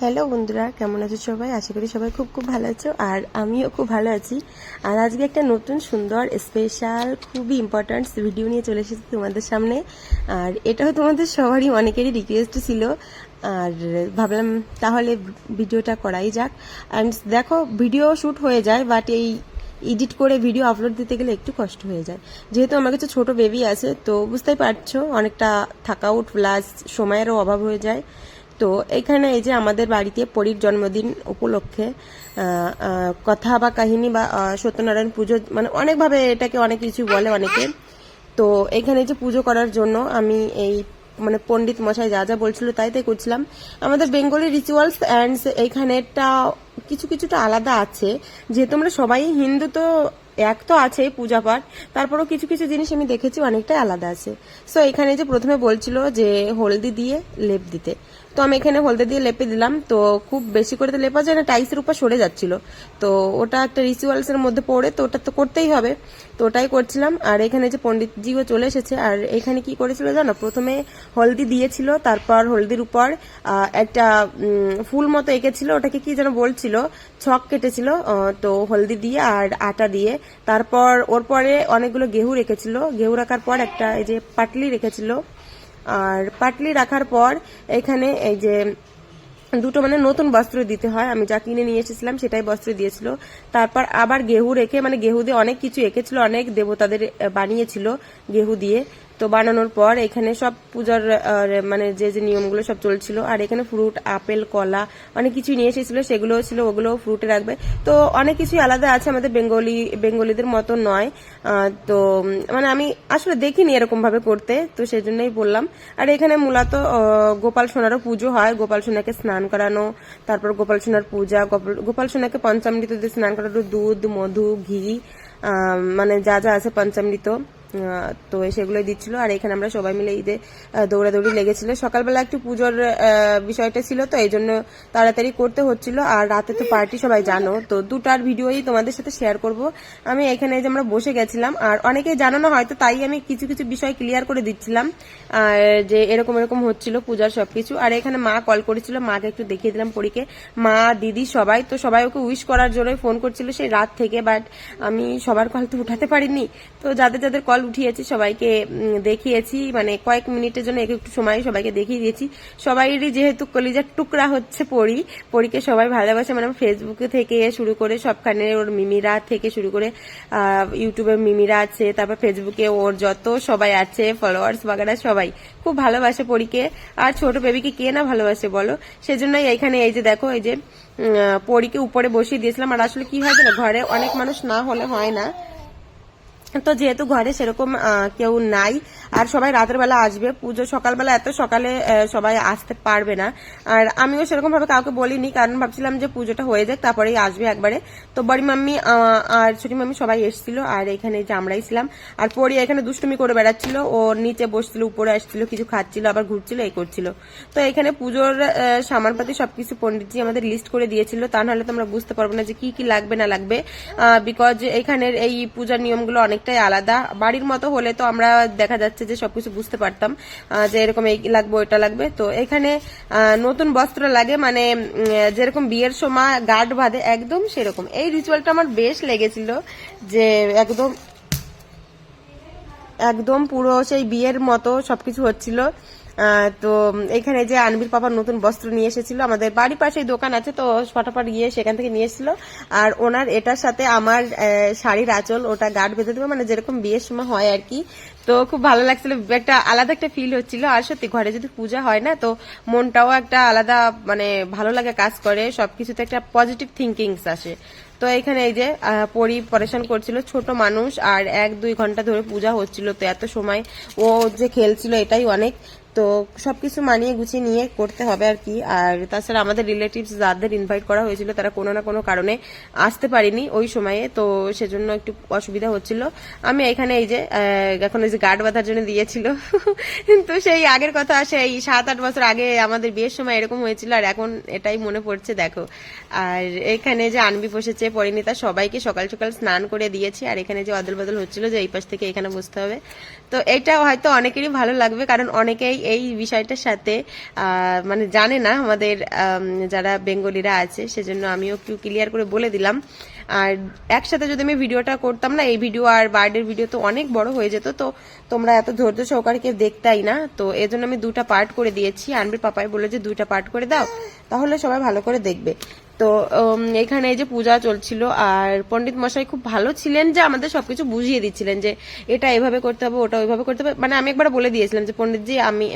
Hello বন্ধুরা, কেমন আছো সবাই? আশা করি সবাই খুব খুব ভালো আছো, আর আমিও খুব ভালো আছি। আর আজকে একটা নতুন সুন্দর স্পেশাল খুবই ইম্পর্ট্যান্ট ভিডিও নিয়ে চলে এসেছি তোমাদের সামনে। আর এটাও তোমাদের সবারই অনেকেরই রিকোয়েস্ট ছিল। আর ভাবলাম তাহলে ভিডিওটা করাই যাক। অ্যান্ড দেখো ভিডিও শ্যুট হয়ে যায় বাট এই এডিট করে ভিডিও আপলোড দিতে গেলে একটু কষ্ট হয়ে যায়। যেহেতু আমার কাছে ছোট বেবি আছে, তো বুঝতেই পারছ, অনেকটা থাকা উঠ প্লাস সময়েরও অভাব হয়ে যায়। তো এখানে এই যে আমাদের বাড়িতে পরীর জন্মদিন উপলক্ষে কথা বা কাহিনী বা সত্যনারায়ণ পুজো মানে অনেকভাবে এটাকে অনেক কিছু বলে অনেকে। তো এখানে যে পুজো করার জন্য আমি এই মানে পণ্ডিত মশাই যা যা বলছিল তাই তাই করছিলাম। আমাদের বেঙ্গলি রিচুয়ালস অ্যান্ড এইখানেরটা কিছু কিছুটা আলাদা আছে। যেহেতু আমরা সবাই হিন্দু তো এক তো আছেই পূজা পাঠ, তারপরও কিছু কিছু জিনিস আমি দেখেছি অনেকটাই আলাদা আছে। সো এখানে যে প্রথমে বলছিল যে হলদি দিয়ে লেপ দিতে। তো আমি এখানে হলদি দিয়ে লেপে দিলাম। তো খুব বেশি করে তো লেপা যায় না, টাইসের উপর সরে যাচ্ছিল। তো ওটা একটা রিচুয়ালস এর মধ্যে পড়ে, তো ওটা তো করতেই হবে। তো ওটাই করছিলাম। আর এখানে যে পণ্ডিতজিও চলে এসেছে, আর এখানে কি করেছিল জানো? প্রথমে হলদি দিয়েছিল, তারপর হলদির উপর একটা ফুল মতো এঁকেছিল, ওটাকে কি যেন বলছিল, ছক কেটেছিল তো হলদি দিয়ে আর আটা দিয়ে। তারপর ওর পরে অনেকগুলো গেহু রেখেছিল গেহু রাখার পর একটা এই যে পাটলি রেখেছিল। আর পাটলি রাখার পর এখানে এই যে দুটো মানে নতুন বস্ত্র দিতে হয়। আমি যা কিনে নিয়ে এসেছিলাম সেটাই বস্ত্র দিয়েছিল। তারপর আবার গেহু রেখে মানে গেহু দিয়ে অনেক কিছু এঁকেছিল, অনেক দেবতাদের বানিয়েছিল গেহু দিয়ে। তো বানানোর পর এখানে সব পূজার মানে যে যে নিয়মগুলো সব চলছিল, আর এখানে ফ্রুট আপেল, কলা অনেক কিছু নিয়ে এসেছিল সেগুলো ছিল ওগুলো ফ্রুটে রাখবে। তো অনেক কিছুই আলাদা আছে আমাদের বেঙ্গলি, বেঙ্গলিদের মতো নয়। তো মানে আমি আসলে দেখিনি এরকম ভাবে করতে, তো সেই জন্যই বললাম। আর এখানে মূলত গোপাল সোনারও পুজো হয়। গোপাল সোনাকে স্নান করানো, তারপর গোপাল সোনার পূজা, গোপাল- সোনাকে পঞ্চামৃত স্নান করানো, দুধ, মধু, ঘি মানে যা যা আছে পঞ্চামৃত। তো সেগুলোই দিচ্ছিল। আর এখানে আমরা সবাই মিলে ঈদে দৌড়াদৌড়ি লেগেছিল। সকালবেলা একটু পুজোর বিষয়টা ছিল তো এই জন্য তাড়াতাড়ি করতে হচ্ছিল। আর রাতে তো পার্টি সবাই জানো। তো দুটার ভিডিওই তোমাদের সাথে শেয়ার করব। আমি এখানে যে আমরা বসে গেছিলাম, আর অনেকেই জানো না হয়তো তাই আমি কিছু কিছু বিষয় ক্লিয়ার করে দিচ্ছিলাম। আর যে এরকম এরকম হচ্ছিল পূজার সবকিছু। আর এখানে মা কল করেছিল, মাকে একটু দেখিয়ে দিলাম পরীকে। মা, দিদি সবাই, তো সবাই ওকে উইশ করার জন্যই ফোন করছিল সেই রাত থেকে। বাট আমি সবার কল তো উঠাতে পারিনি। তো যাদের যাদের কল উঠিয়েছি, সবাইকে দেখিয়েছি। মানে কয়েক মিনিটের জন্য একটু সময় সবাইকে দেখিয়ে দিয়েছি। সবাইরই যেহেতু কলিজার টুকরা হচ্ছে পড়ি পড়িকে সবাই ভালোবাসে। মানে ফেসবুকে থেকে শুরু করে সবখানে ওর মিমিরা থেকে শুরু করে ইউটিউবে মিমিরা আছে, তারপর ফেসবুকে ওর যত সবাই আছে ফলোয়ার্স বাগারা সবাই খুব ভালোবাসে পরীকে। আর ছোট বেবিকে কে না ভালোবাসে বলো? সেজন্যই এখানে এই যে দেখো, এই যে পরীকে উপরে বসিয়ে দিয়েছিলাম। আর আসলে কি হয় ঘরে অনেক মানুষ না হলে হয় না। তো যেহেতু ঘরে সেরকম কেউ নাই, আর সবাই রাতের বেলা আসবে, পুজো সকালবেলা এত সকালে সবাই আসতে পারবে না। আর আমিও সেরকম ভাবে কাউকে বলিনি, কারণ ভাবছিলাম যে পুজোটা হয়ে যাক, তারপরেই আসবে একবারে। তো বড়ি মাম্মি আর ছোটি মাম্মি সবাই এসেছিল, আর এখানে যে আমরাই ছিলাম। আর পরি এখানে দুষ্টুমি করে বেড়াচ্ছিল, ও নিচে বসছিল, উপরে আসছিল, কিছু খাচ্ছিল, আবার ঘুরছিল, এই করছিল। তো এখানে পুজোর সামানপাতি সবকিছু পণ্ডিতজি আমাদের লিস্ট করে দিয়েছিল, তা নাহলে তো আমরা বুঝতে পারব না যে কি কি লাগবে, না লাগবে। বিকজ এখানের এই পূজার নিয়মগুলো অনেকটাই আলাদা। বাড়ির মতো হলে তো আমরা দেখা যাচ্ছে যে সবকিছু বুঝতে পারতাম যে এরকম এই লাগবে, ওইটা লাগবে। তো এখানে নতুন বস্ত্র লাগে মানে যেরকম বিয়ের সময় গার্ড বাঁধে, একদম সেরকম। এই রিচুয়ালটা আমার বেশ লেগেছিল যে একদম একদম পুরো সেই বিয়ের মতো সবকিছু হচ্ছিল। তো এখানে যে আনবির পাপার নতুন বস্ত্র নিয়ে এসেছিল আমাদের বাড়ির পাশেই দোকান আছে তো ফটাফট গিয়ে সেখান থেকে নিয়ে এসেছিল। আর ওনার এটার সাথে আমার শাড়ির আঁচল ওটা গাঢ় বেঁধে দেবে মানে যেরকম বিয়ের সময় হয় আর কি। তো খুব ভালো লাগছিল একটা আলাদা একটা ফিল হচ্ছিল। আর সত্যি ঘরে যদি পূজা হয় না তো মনটাও একটা আলাদা মানে ভালো লাগে কাজ করে। সবকিছুতে একটা পজিটিভ থিঙ্কিংস আসে। তো এখানে এই যে আহ, পরি পরেশান করছিল ছোট মানুষ আর এক দুই ঘণ্টা ধরে পূজা হচ্ছিল। তো এত সময় ও যে খেলছিল এটাই অনেক। তো সব কিছু মানিয়ে গুছিয়ে নিয়ে করতে হবে আর কি। আর তাছাড়া আমাদের রিলেটিভস যাদের ইনভাইট করা হয়েছিল, তারা কোনো না কোনো কারণে আসতে পারেনি ওই সময়ে, তো সেজন্য একটু অসুবিধা হচ্ছিল। আমি এখানে এই যে এখন ওই যে গার্ড বাঁধার জন্য দিয়েছিল। তো সেই আগের কথা, সেই সাত আট বছর আগে আমাদের বিয়ের সময় এরকম হয়েছিল, আর এখন এটাই মনে পড়ছে, দেখো। আর এখানে যে আনবি বসেছে, পরিণীতা, সবাইকে সকাল সকাল স্নান করে দিয়েছি। আর এখানে যে অদল বদল হচ্ছিল যে এই পাশ থেকে এখানে বসতে হবে। তো এটা হয়তো অনেকেরই ভালো লাগবে, কারণ অনেকেই এই বিষয়টার সাথে মানে জানে না আমাদের যারা বেঙ্গলিরা আছে, সেজন্য আমিও একটু ক্লিয়ার করে বলে দিলাম। আর একসাথে যদি আমি ভিডিওটা করতাম না, এই ভিডিও আর বার্ডের ভিডিও তো অনেক বড় হয়ে যেত, তো তোমরা এত ধৈর্য সহকারে কেউ দেখতাই না। তো এই জন্য আমি দুটা পার্ট করে দিয়েছি। আনবির পাপাই বলে যে, দুইটা পার্ট করে দাও, তাহলে সবাই ভালো করে দেখবে। তো এখানে এই যে পূজা চলছিল, আর পণ্ডিত মশাই খুব ভালো ছিলেন যে আমাদের সবকিছু বুঝিয়ে দিচ্ছিলেন যে এটা এভাবে করতে হবে, ওটা ওইভাবে করতে হবে। মানে আমি একবার বলে দিয়েছিলাম যে, পণ্ডিতজি, আমি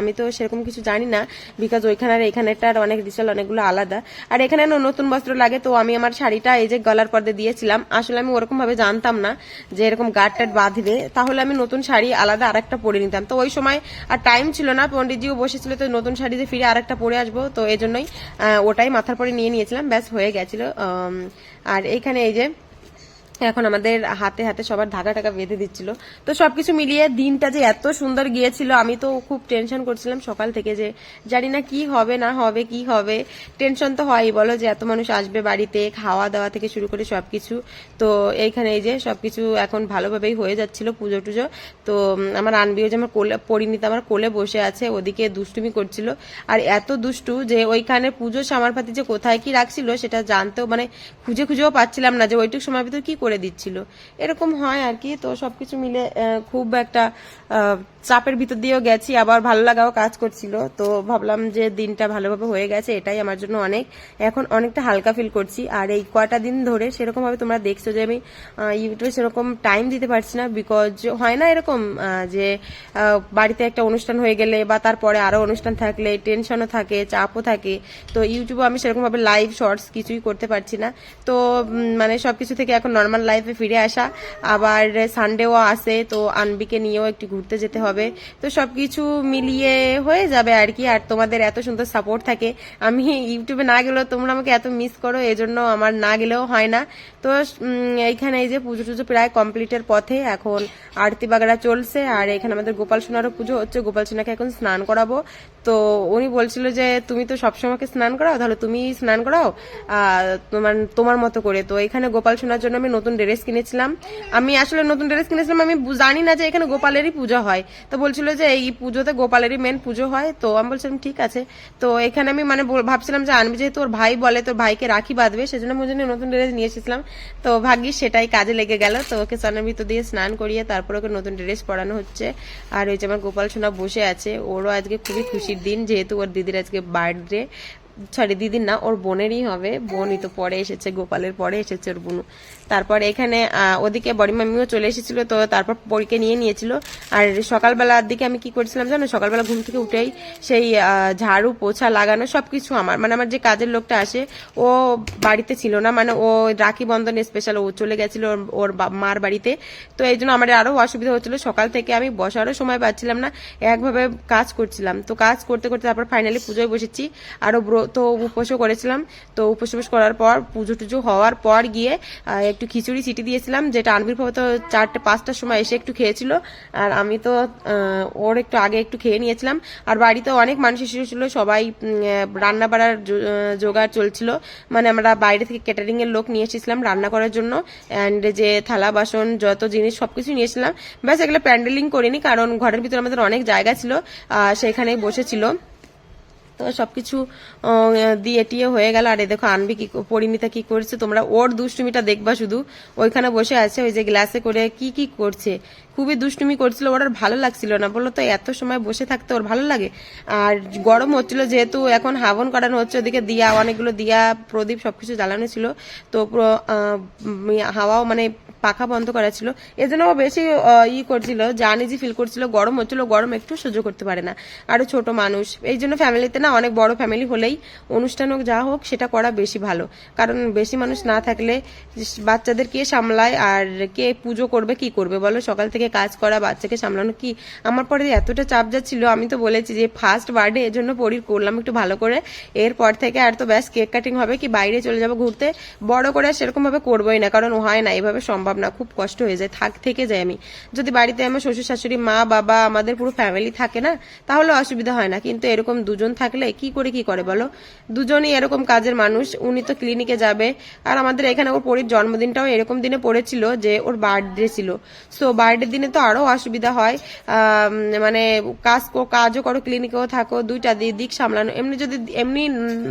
আমি তো সেরকম কিছু জানি না বিকজ ওইখানে আর এখানেটার অনেক রিচাল অনেকগুলো আলাদা। আর এখানে নতুন বস্ত্র লাগে, তো আমি আমার শাড়িটা এই যে গলার পর্দে দিয়েছিলাম। আসলে আমি ওরকম ভাবে জানতাম না যে এরকম গার্ড টাট বাঁধবে। তাহলে আমি নতুন শাড়ি আলাদা আরেকটা পরে নিতাম। তো ওই সময় আর টাইম ছিল না, পণ্ডিতজিও বসেছিল, তো নতুন শাড়ি যে ফিরে আরেকটা পরে আসব, তো এই জন্যই ওটাই মাথার পরে নিয়ে নিয়েছিলাম ব্যাস হয়ে গেছিল আর এইখানে এই যে এখন আমাদের হাতে হাতে সবার ধাগা টাকা বেঁধে দিচ্ছিল। তো সবকিছু মিলিয়ে দিনটা যে এত সুন্দর গিয়েছিল, আমি তো খুব টেনশন করছিলাম সকাল থেকে যে জানি না কি হবে, না হবে, কি হবে। টেনশন তো হয়ই, বলো যে এত মানুষ আসবে বাড়িতে, খাওয়া দাওয়া থেকে শুরু করে সবকিছু। তো এইখানে এই যে সবকিছু এখন ভালোভাবেই হয়ে যাচ্ছিল পুজো টুজো। তো আমার আনবিও যে আমার কোলে, পরিণীত আমার কোলে বসে আছে, ওদিকে দুষ্টুমি করছিল। আর এত দুষ্টু যে ওইখানে পুজো সামারপাতি যে কোথায় কি রাখছিল সেটা জানতেও মানে খুঁজে খুঁজেও পাচ্ছিলাম না যে ওইটুক সময় ভিতরে কি করে দিচ্ছিল। এরকম হয় আর কি, তো সবকিছু মিলে খুব একটা চাপের ভিতর দিয়েও গেছি, আবার ভালো লাগাও কাজ করছিল। তো ভাবলাম যে দিনটা ভালোভাবে হয়ে গেছে, এটাই আমার জন্য অনেক। এখন অনেকটা হালকা ফিল করছি, আর এই কয়টা দিন ধরে সেরকম ভাবে তোমরা দেখছ যে আমি ইউটিউবে সেরকম টাইম দিতে পারছি না বিকজ হয় না এরকম যে বাড়িতে একটা অনুষ্ঠান হয়ে গেলে বা তারপরে আরও অনুষ্ঠান থাকলে টেনশনও থাকে, চাপও থাকে। তো ইউটিউবে আমি সেরকম ভাবে লাইভ শর্টস কিছুই করতে পারছি না। তো মানে সবকিছু থেকে এখন নর্মাল লাইফে ফিরে আসা। আবার সানডেও আসে তো আনবিকে নিয়েও একটু ঘুরতে যেতে হবে। তো সবকিছু মিলিয়ে হয়ে যাবে আর কি। আর তোমাদের এত সুন্দর সাপোর্ট থাকে। আমি ইউটিউবে না গেলেও তোমরা আমাকে এত মিস করো, এজন্য আমার না গেলেও হয় না। তো এইখানে এই যে পুজো টুজো প্রায় কমপ্লিটের পথে এখন আরতি বাগড়া চলছে। আর এখানে আমাদের গোপাল সোনারও পুজো হচ্ছে। গোপাল সোনাকে এখন স্নান করাবো। তো উনি বলছিল যে, তুমি তো সবসময়কে স্নান করাও? তাহলে তুমি স্নান করাও তোমার তোমার মতো করে। তো এখানে গোপাল সোনার জন্য আমি নতুন ড্রেস কিনেছিলাম। আমি আসলে নতুন ড্রেস কিনেছিলাম, আমি জানি না যে এখানে গোপালেরই পুজো হয়। তো বলছিল যে এই পুজোতে গোপালেরই মেন পুজো হয়। তো আমি বলছিলাম, ঠিক আছে। তো এখানে আমি মানে ভাবছিলাম যে আনবি, যেহেতু ওর ভাই বলে তোর ভাইকে রাখি বাঁধবে, সেজন্য আমি জন্য নতুন ড্রেস নিয়ে এসেছিলাম। তো ভাগ্যিস সেটাই কাজে লেগে গেল। তো ওকে স্নানের ভিতর দিয়ে স্নান করিয়ে তারপর ওকে নতুন ড্রেস পরানো হচ্ছে। আর ওই যে আমার গোপাল সোনা বসে আছে, ওরও আজকে খুবই খুশির দিন, যেহেতু ওর দিদির আজকে বার্থডে। সরি দিদির না, ওর বোনেরই হবে। বোনই তো পরে এসেছে, গোপালের পরে এসেছে ওর বোনু। তারপর এখানে ওদিকে বড়ি মামিও চলে এসেছিল, তো তারপর পরীকে নিয়ে নিয়েছিল। আর সকালবেলার দিকে আমি কি করছিলাম জানো, সকালবেলা ঘুম থেকে উঠেই সেই ঝাড়ু, পোছা, লাগানো সব কিছু আমার। মানে আমার যে কাজের লোকটা আসে, ও বাড়িতে ছিল না। মানে ও রাখি বন্ধন স্পেশাল ও চলে গেছিল ওর- মার বাড়িতে। তো এই জন্য আমার আরও অসুবিধা হচ্ছিল। সকাল থেকে আমি বসারও সময় পাচ্ছিলাম না। একভাবে কাজ করছিলাম। তো কাজ করতে করতে তারপর ফাইনালি পুজোয় বসেছি। আরও ব্রত উপোসও করেছিলাম। তো উপোস উপোস করার পর পুজো টুজো হওয়ার পর গিয়ে একটু খিচুড়ি সিটি দিয়েছিলাম যেটা আনবির বাবা তো চারটে পাঁচটার সময় এসে একটু খেয়েছিল। আর আমি তো ওর একটু আগে একটু খেয়ে নিয়েছিলাম। আর বাড়িতে অনেক মানুষ এসেছিল সবাই রান্না বাড়ার জোগাড় চলছিল। মানে আমরা বাইরে থেকে ক্যাটারিং এর লোক নিয়ে এসেছিলাম রান্না করার জন্য। অ্যান্ড যে থালা বাসন যত জিনিস সব সবকিছু নিয়েছিলাম। ব্যাস এগুলো প্যান্ডেলিং করিনি কারণ ঘরের ভিতরে আমাদের অনেক জায়গা ছিল আহ, সেখানেই বসেছিল। তো সবকিছু আহ, দিয়ে টিয়ে হয়ে গেল। আর দেখো আনবি কি পরিমিতা কি করছে? তোমরা ওর দুষ্টুমিটা দেখবা শুধু। ওইখানে বসে আছে ওই যে গ্লাসে করে কি কি করছে? খুবই দুষ্টুমি করছিল ওর আর ভালো লাগছিল না। বলল তো এত সময় বসে থাকতে ওর ভালো লাগে? আর গরম হচ্ছিল যেহেতু এখন হাবন করানো হচ্ছে ওদিকে দিয়া অনেকগুলো দিয়া প্রদীপ সবকিছু জ্বালানো ছিল। তো হাওয়াও মানে পাখা বন্ধ করা ছিল। এজন্য ও বেশি ই করছিল জানিজি ফিল করছিল, গরম হচ্ছিল, গরম একটু সহ্য করতে পারে না। আরও ছোট মানুষ। এই জন্য ফ্যামিলিতে না অনেক বড় ফ্যামিলি হলেই অনুষ্ঠান হোক, যা হোক, সেটা করা বেশি ভালো। কারণ বেশি মানুষ না থাকলে বাচ্চাদের কে সামলায় আর কে পুজো করবে, কি করবে? বলো, সকাল থেকে কাজ করা, বাচ্চাকে সামলানো কি? আমার পরে এতটা চাপ যাচ্ছিল, আমি তো বলেছি যে ফার্স্ট বার্থডে এর জন্য পরির করলাম একটু ভালো করে। এরপর থেকে আর তো ব্যাস কেক কাটিং হবে কি বাইরে চলে যাব ঘুরতে? বড় করে আর সেরকম ভাবে করবোই না, কারণ হয় না, এভাবে সম্ভব না খুব কষ্ট হয়ে যায়, থাক, থেকে যাই আমি। যদি বাড়িতে আমার শ্বশুর শাশুড়ি, মা, বাবা, আমাদের পুরো ফ্যামিলি থাকে না, তাহলে অসুবিধা হয় না। কিন্তু এরকম দুজন থাকলে কি করে কি করে বলো? দুজনই এরকম কাজের মানুষ, উনি তো ক্লিনিকে যাবে। আর আমাদের এখানে ওর পরির জন্মদিনটাও এরকম দিনে পড়েছিল যে ওর বার্থডে ছিল। সো বার্থডে দিনে তো আরও অসুবিধা হয়। মানে কাজ কাজও করো ক্লিনিকেও থাকো, দুইটা দিক সামলানো। এমনি যদি, এমনি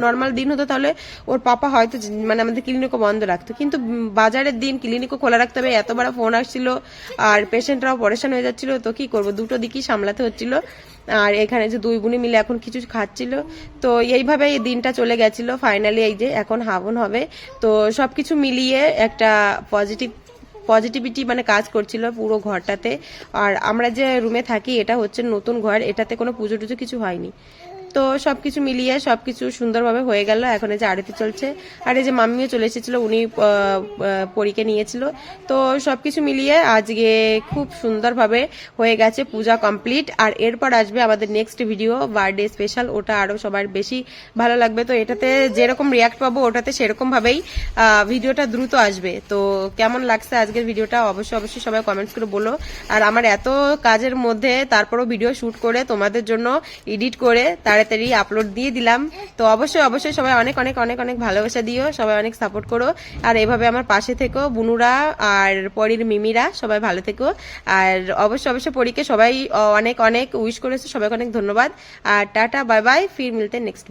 নর্মাল দিন হতো তাহলে ওর পাপা হয়তো মানে আমাদের ক্লিনিকও বন্ধ রাখতো। কিন্তু বাজারের দিন ক্লিনিকও খোলা রাখতে হবে এত বড় ফোন আসছিল আর পেশেন্টরাও পরেশান হয়ে যাচ্ছিল, তো কি করব? দুটো দিকই সামলাতে হচ্ছিল। আর এখানে যে দুই বোনে মিলে এখন কিছু খাচ্ছিল। তো এইভাবে এই দিনটা চলে গেছিল। ফাইনালি এই যে এখন হাবন হবে। তো সবকিছু মিলিয়ে একটা পজিটিভ পজিটিভিটি মানে কাজ করছিল পুরো ঘরটাতে। আর আমরা যে রুমে থাকি, এটা হচ্ছে নতুন ঘর। এটাতে কোনো পুজো টুজো কিছু হয়নি। তো সবকিছু মিলিয়ে সবকিছু সুন্দরভাবে হয়ে গেল। এখন এই যে আরতি চলছে, আর এই যে মাম্মিও চলে এসেছিল, উনি পরীকে নিয়েছিল। তো সবকিছু মিলিয়ে আজকে খুব সুন্দরভাবে হয়ে গেছে পূজা কমপ্লিট। আর এরপর আসবে আমাদের নেক্সট ভিডিও বার্থডে স্পেশাল ওটা আরও সবার বেশি ভালো লাগবে। তো এটাতে যেরকম রিয়াক্ট পাবো, ওটাতে সেরকমভাবেই ভিডিওটা দ্রুত আসবে। তো কেমন লাগছে আজকের ভিডিওটা অবশ্যই অবশ্যই সবাই কমেন্টস করে বলো। আর আমার এত কাজের মধ্যে তারপরও ভিডিও শ্যুট করে তোমাদের জন্য এডিট করে তাড়াতাড়ি আপলোড দিয়ে দিলাম। তো অবশ্যই অবশ্যই সবাই অনেক অনেক অনেক অনেক ভালোবাসা দিও, সবাই অনেক সাপোর্ট করো। আর এভাবে আমার পাশে থেকো, বুনুরা আর পরীর মিমিরা, সবাই ভালো থেকো। আর অবশ্যই অবশ্যই পরীকে সবাই অনেক অনেক উইশ করেছে, সবাইকে অনেক ধন্যবাদ। আর টাটা বাই বাই ফির মিলতে নেক্সট